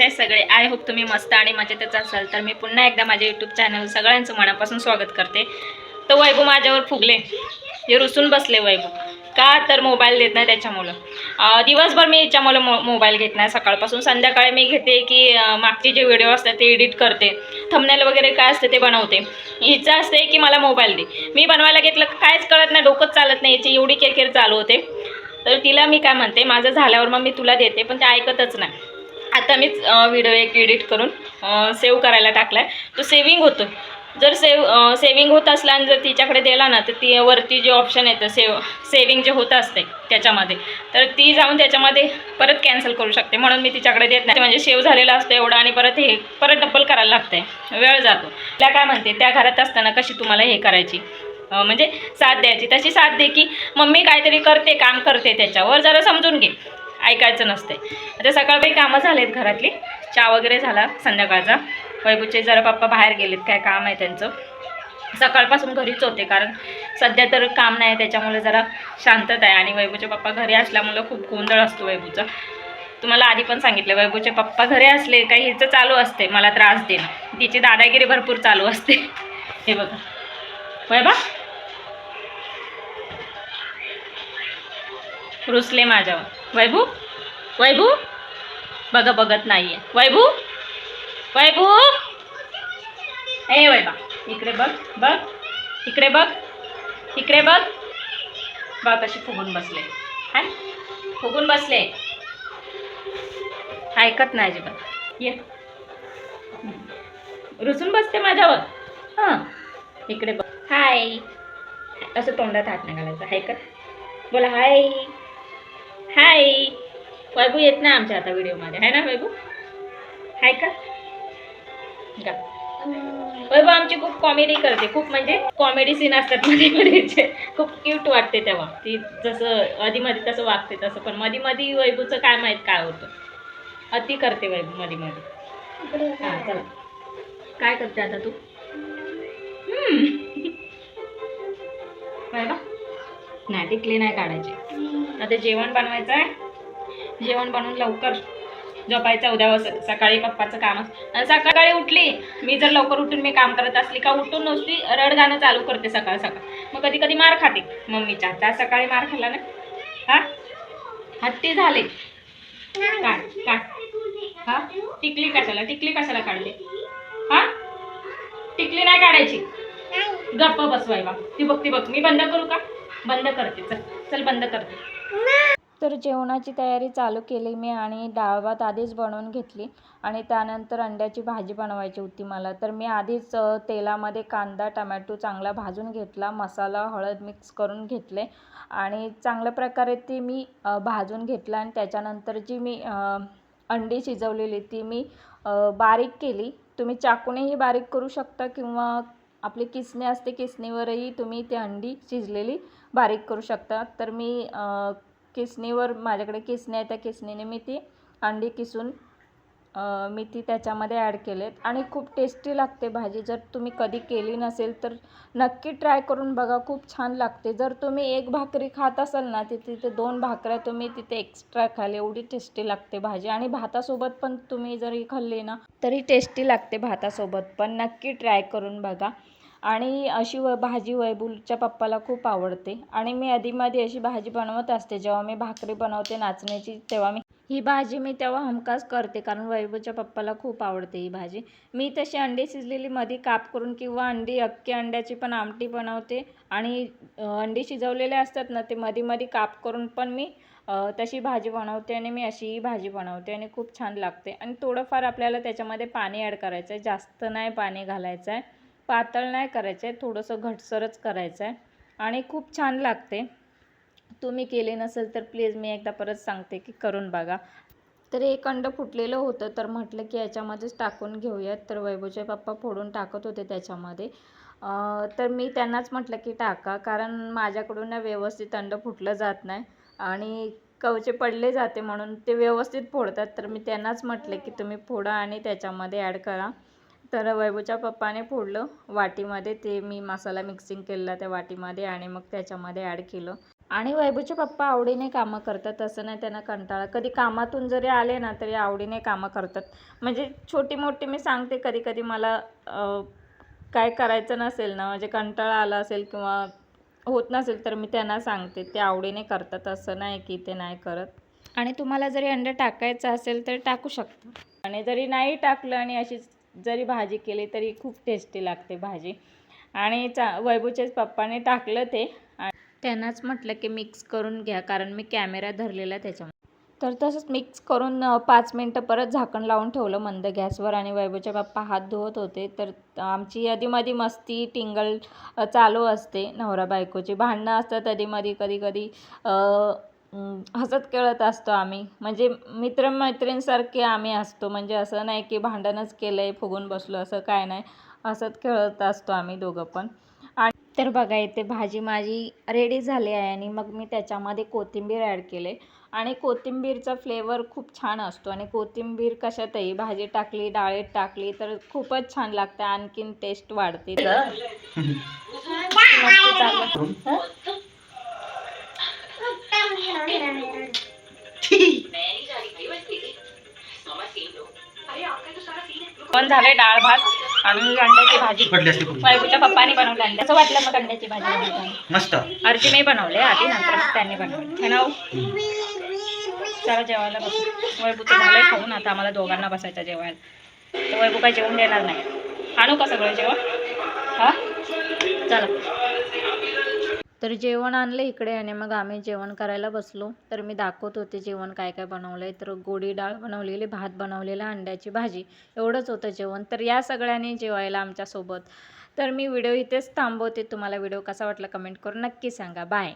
कसे आहे सगळे. आय होप तुम्ही मस्त आणि मजेतच असाल. तर मी पुन्हा एकदा माझ्या यूट्यूब चॅनल सगळ्यांचं मनापासून स्वागत करते. तर वैभव माझ्यावर फुगले. हे रुसून बसले वैभव. का तर मोबाईल देत नाही त्याच्यामुळं. दिवसभर मी याच्यामुळं मो मोबाईल घेत नाही. सकाळपासून संध्याकाळी मी घेते की मागचे जे व्हिडिओ असतात ते एडिट करते. थंबनेल वगैरे काय असते ते बनवते. हिचं असते की मला मोबाईल दे. मी बनवायला घेतलं काहीच कळत नाही. डोकंच चालत नाही. याची एवढी केरकेर चालू होते. तर तिला मी काय म्हणते माझं झाल्यावर मग मी तुला देते पण ते ऐकतच नाही. आता मीच व्हिडिओ एक एडिट करून सेव्ह करायला टाकला आहे तो सेविंग होतो. जर सेव सेविंग होत असला आणि जर तिच्याकडे दिला ना तर ती वरती जे ऑप्शन येतं सेव सेविंग जे होत असते त्याच्यामध्ये तर ती जाऊन त्याच्यामध्ये परत कॅन्सल करू शकते. म्हणून मी तिच्याकडे देत नाही. म्हणजे सेव्ह झालेला असतो एवढा आणि परत हे परत डबल करायला लागतं वेळ जातो. त्या काय म्हणते त्या घरात असताना कशी तुम्हाला हे करायची? म्हणजे साथ द्यायची. तशी साथ दे की मम्मी काहीतरी करते काम करते त्याच्यावर. जरा समजून घे. ऐकायचं नसते आता सकाळी कामं झालेत घरातली. चहा वगैरे झाला संध्याकाळचा. वैभूचे जरा पप्पा बाहेर गेलेत काय काम आहे त्यांचं. सकाळपासून घरीच होते कारण सध्या तर काम नाही त्याच्यामुळे जरा शांतता आहे. आणि वैभूचे पप्पा घरी असल्यामुळं खूप गोंधळ असतो वैभूचा. तुम्हाला आधी पण सांगितलं वैभूचे पप्पा घरी असले काही हिचं चालू असते मला त्रास देणं. तिची दादागिरी भरपूर चालू असते. हे बघा. वैभा? रुसले माझ्यावर. वैभू? वैभू? बघा बघत नाहीये. वैभू? वैभू? ए वैभा इकडे बघ बघ. इकडे बघ. इकडे बघ. बघ कशी फुगून बसले. हाय. फुगून बसले. ऐकत नाही अजिबात. ये. रुसून बसते माझ्यावर. हां. इकडे बघ. हाय. असं तोंडात हात नाही घालायचं. ऐकत बोला हाय. हाय वैभू येत नाही आमच्या आता व्हिडिओमध्ये आहे ना वैभू? हाय का? गा वैभव आमची खूप कॉमेडी करते. खूप म्हणजे कॉमेडी सीन असतात मध्ये मध्येचे खूप क्यूट वाटते तेव्हा. ती जसं आधी मध्ये तसं वागते तसं. पण मध्ये मध्ये वैभूचं काय माहीत काय होतं. अति करते वैभवमध्ये मध्ये हां चला. काय करते आता तू. वैभव नाही टिकली नाही काढायची. आता जेवण बनवायचं आहे. जेवण बनवून लवकर झोपायचं उद्या सकाळी पप्पाचं काम आणि सकाळी उठली. मी जर लवकर उठून मी काम करत असली का उठून नुसती रड गाणं चालू करते सकाळ सकाळ. मग कधी कधी मार खाते. मम्मीच्या त्या सकाळी मार खाल्ला ना. हा? हत्ती झाले. काय काय हा? टिकली कशाला? टिकली कशाला काढली? हा? टिकली नाही काढायची. गप्प बसवाय बा ती बघ ती बघ. मी बंद करू का? बंद करते. चल चल बंद करते. तर जेवणाची तयारी चालू केली मी आणि डाळ भात आधीच बनवून घेतली आणि त्यानंतर अंड्याची भाजी बनवायची होती मला. तर मी आधीच तेलामध्ये कांदा टमॅटो चांगला भाजून घेतला मसाला हळद मिक्स करून घेतले आणि चांगल्या प्रकारे ती मी भाजून घेतलं आणि त्याच्यानंतर जी मी अंडी शिजवलेली ती मी बारीक केली. तुम्ही चाकूनेही बारीक करू शकता किंवा आपली किसणी असते किसणीवरही तुम्ही ती अंडी शिजलेली बारीक करू शकता तर मी किसणीवर माझ्याकडे किसणी आहे त्या किसणीने मी ती अंडी किसून मी ती त्याच्यामध्ये ॲड केलेत. आणि खूप टेस्टी लागते भाजी. जर तुम्ही कधी केली नसेल तर नक्की ट्राय करून बघा. खूप छान लागते. जर तुम्ही एक भाकरी खात असाल ना तर तिथे दोन भाकऱ्या तुम्ही तिथे एक्स्ट्रा खाल. एवढी टेस्टी लागते भाजी. आणि भातासोबत पण तुम्ही जरी खाल्ली ना तरी टेस्टी लागते भातासोबत. पण नक्की ट्राय करून बघा. आणि अशी व भाजी वैभूच्या पप्पाला खूप आवडते. आणि मी आधीमध्ये अशी भाजी बनवत असते. जेव्हा मी भाकरी बनवते नाचण्याची तेव्हा मी ही भाजी मी तेव्हा हमखास करते. कारण वैभूच्या पप्पाला खूप आवडते ही भाजी. मी तशी अंडी शिजलेली मध्ये काप करून किंवा अंडी अख्खी अंड्याची पण आमटी बनवते. आणि अंडी शिजवलेले असतात ना ते मध्ये मध्ये काप करून पण मी तशी भाजी बनवते आणि मी अशीही भाजी बनवते आणि खूप छान लागते. आणि थोडंफार आपल्याला त्याच्यामध्ये पाणी ॲड करायचं आहे जास्त नाही पाणी घालायचं आहे पातळ नाही करायचं आहे थोडंसं घटसरच करायचं आहे आणि खूप छान लागते. तुम्ही केले नसेल तर प्लीज मी एकदा परत सांगते की करून बघा. तर एक अंड फुटलेलं होतं तर म्हटलं की याच्यामध्येच टाकून घेऊयात. तर वैभवचे पप्पा फोडून टाकत होते त्याच्यामध्ये. तर मी त्यांनाच म्हटलं की टाका कारण माझ्याकडून ना व्यवस्थित अंड फुटलं जात नाही. आणि कवचे पडले जाते म्हणून ते व्यवस्थित फोडतात. तर मी त्यांनाच म्हटले की तुम्ही फोडा आणि त्याच्यामध्ये ॲड करा. तर वैभवच्या पप्पाने फोडलं वाटीमध्ये. ते मी मसाला मिक्सिंग केलेला त्या वाटीमध्ये आणि मग त्याच्यामध्ये ॲड केलं. आणि वैभवचे पप्पा आवडीने कामं करतात. तसं नाही त्यांना कंटाळा. कधी कामातून जरी आले ना तरी आवडीने कामं करतात. म्हणजे छोटी मोठी मी सांगते कधी कधी मला काय करायचं नसेल ना म्हणजे कंटाळा आला असेल किंवा होत नसेल तर मी त्यांना सांगते. ते आवडीने करतात. असं नाही की ते नाही करत. आणि तुम्हाला जरी अंडे टाकायचं असेल तर टाकू शकता. आणि जरी नाही टाकलं आणि अशीच जरी भाजी केली तरी खूप टेस्टी लागते भाजी. आणि चा वैभूच्याच पप्पाने टाकलं ते. त्यांनाच म्हटलं की मिक्स करून घ्या कारण मी कॅमेरा धरलेला त्याच्यामुळे. तर तसंच मिक्स करून पाच मिनटं परत झाकण लावून ठेवलं मंद गॅसवर आणि वैभवच्या पप्पा हात धुवत होते. तर आमची अधीमधी मस्ती टिंगल चालू असते नवरा बायकोची. भांडणं असतात अधीमधी कधी कधी हसत खेळत असतो आम्ही. म्हणजे मित्रमैत्रिणीसारखे आम्ही असतो. म्हणजे असं नाही की भांडणच केलं आहे फुगून बसलो असं काय नाही. हसत खेळत असतो आम्ही दोघं पण. आणि तर बघा इथे भाजी माझी रेडी झाली आहे आणि मग मी त्याच्यामध्ये कोथिंबीर ॲड केले आणि कोथिंबीरचा फ्लेवर खूप छान असतो. आणि कोथिंबीर कशातही भाजी टाकली डाळीत टाकली तर खूपच छान लागते. आणखीन टेस्ट वाढते पण झालंय डाळ भात आणि अंड्याची भाजी. वैभवच्या पप्पानी बनवली. अंड्या कसं वाटलं मग अंड्याची भाजी मस्त. अर्जुनही बनवले आधी नंतर मग त्यांनी बनवले. है ना हो? चला जेवायला बसू. वैभूचं झालंय खाऊन. आता आम्हाला दोघांना बसायचं जेवायला. तर वैभू काय जेवण देणार नाही. आणू का सगळं जेवण? हा? चला. तर जेवण आणलं इकडे आणि मग आम्ही जेवण करायला बसलो. तर मी दाखवत होते जेवण काय काय बनवलं आहे तर गोडी डाळ बनवलेली भात बनवलेला अंड्याची भाजी एवढंच होतं जेवण. तर या सगळ्यांनी जेवायला आमच्यासोबत तर मी व्हिडिओ इथेच थांबवते. तुम्हाला व्हिडिओ कसा वाटला कमेंट करून नक्की सांगा. बाय.